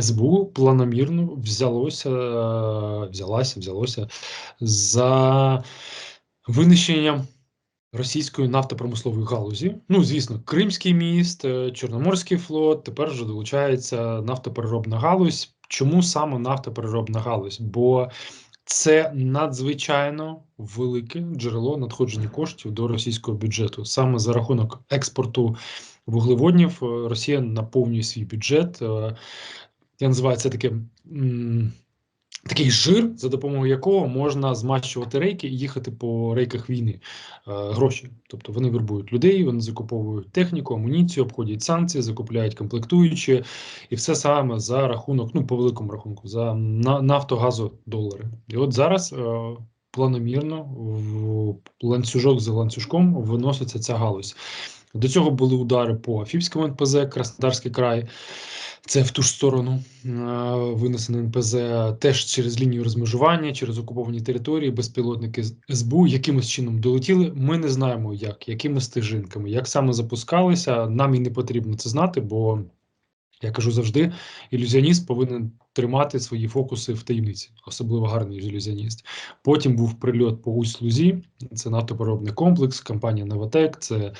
СБУ планомірно взялося, взялася, взялося за винищенням російської нафтопромислової галузі. Ну, звісно, Кримський міст, е, Чорноморський флот. Тепер вже долучається нафтопереробна галузь. Чому саме нафтопереробна галузь? Бо це надзвичайно велике джерело надходження коштів до російського бюджету. Саме за рахунок експорту вуглеводнів е, Росія наповнює свій бюджет. Е, Я називаю це таким. Такий жир, за допомогою якого можна змащувати рейки і їхати по рейках війни е, гроші. Тобто вони вербують людей, вони закуповують техніку, амуніцію, обходять санкції, закупляють комплектуючі, і все саме за рахунок, ну по великому рахунку, за на, нафтогазу долари. І от зараз е, планомірно в ланцюжок за ланцюжком виноситься ця галузь. До цього були удари по Афіпському НПЗ, Краснодарський край. Це в ту ж сторону е, винесене НПЗ теж через лінію розмежування, через окуповані території, безпілотники СБУ якимось чином долетіли. Ми не знаємо, як, якими стежинками, як саме запускалися. Нам і не потрібно це знати, бо я кажу завжди: ілюзіоніст повинен тримати свої фокуси в таємниці, особливо гарний ілюзіоніст. Потім був прильот по Усть-Лузі, це нафтопереробний комплекс, компанія Новотек, це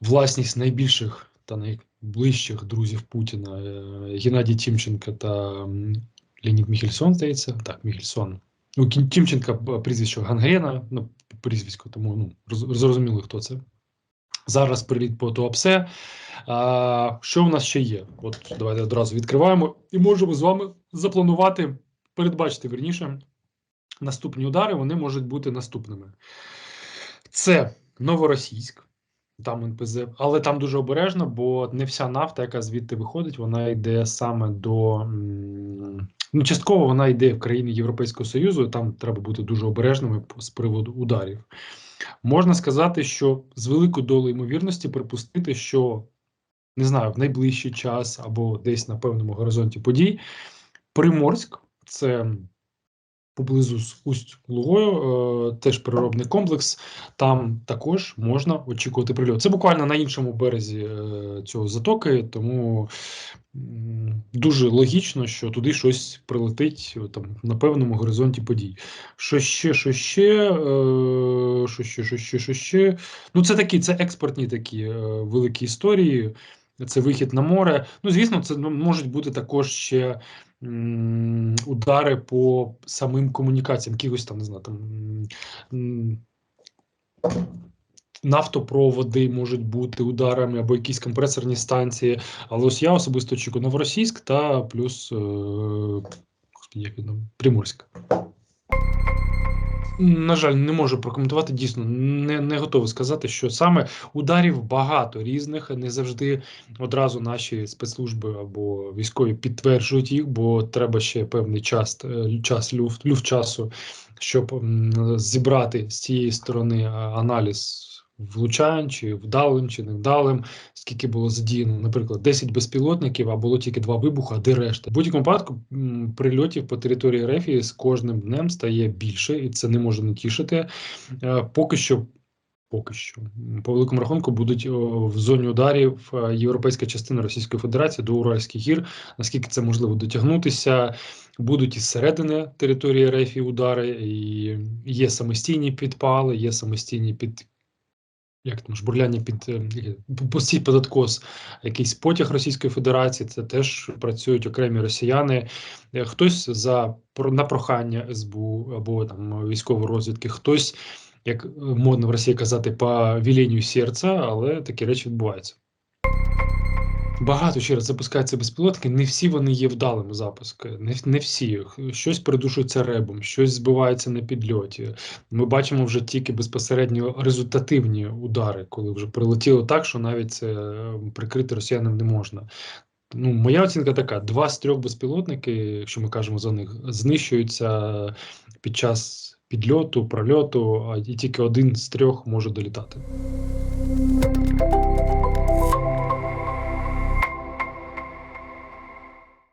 власність найбільших та найближчих друзів Путіна е, Геннадій Тімченко та Леонід Міхельсон, здається. Так, Міхельсон. Ну, Тімченка прізвище Гангрена, ну, прізвисько, тому ну, роз- зрозуміло, хто це. Зараз приліт по Туапсе. А, що в нас ще є? От давайте одразу відкриваємо і можемо з вами запланувати, передбачити верніше, наступні удари. Вони можуть бути наступними. Це Новоросійськ, там НПЗ, але там дуже обережно, бо не вся нафта, яка звідти виходить, вона йде саме до. Ну, частково вона йде в країни Європейського Союзу, і там треба бути дуже обережними з приводу ударів. Можна сказати, що з великою долею ймовірності припустити, що не знаю, в найближчий час або десь на певному горизонті подій. Приморськ це поблизу з усть лугою е, теж переробний комплекс. Там також можна очікувати прильот. Це буквально на іншому березі е, цього затоки, тому м, дуже логічно, що туди щось прилетить о, там на певному горизонті подій. Що ще, що ще, е, що ще, що ще, що ще. Ну, це такі, це експортні такі е, великі історії. Це вихід на море. Ну, звісно, це ну, можуть бути також ще удари по самим комунікаціям, якихось там, не знаю, там нафтопроводи можуть бути ударами або якісь компресорні станції. Але ось я особисто очікую Новоросійськ та плюс е, господи, як він там, Приморськ. На жаль, не можу прокоментувати. Дійсно, не, не готовий сказати, що саме ударів багато різних. Не завжди одразу наші спецслужби або військові підтверджують їх, бо треба ще певний час, е, час люфт, люфт часу, щоб зібрати з цієї сторони е, аналіз влучань, чи вдалим, чи невдалим, скільки було задіяно, наприклад, 10 безпілотників, а було тільки два вибухи, а де решта. В будь-якому випадку прильотів по території РФ з кожним днем стає більше, і це не може не тішити. Е, Поки що. Поки що по великому рахунку будуть в зоні ударів е, європейська частина Російської Федерації до Уральських гір. Наскільки це можливо дотягнутися, будуть із середини території РФ удари, і є самостійні підпали, є самостійні під як там жбурляння під е, яке, постій під откос, якийсь потяг Російської Федерації. Це теж працюють окремі росіяни. Е, Хтось за на прохання СБУ або там військової розвідки, хтось, як е, модно в Росії казати, по віленню серця, але такі речі відбуваються. Багато ще раз запускаються безпілотники, не всі вони є вдалими запуски, не, не всі. Щось придушується ребом, щось збивається на підльоті. Ми бачимо вже тільки безпосередньо результативні удари, коли вже прилетіло так, що навіть це е, прикрити росіянам не можна. Ну, моя оцінка така: два з трьох безпілотники, якщо ми кажемо за них, знищуються під час підльоту, прольоту, а і тільки один з трьох може долітати.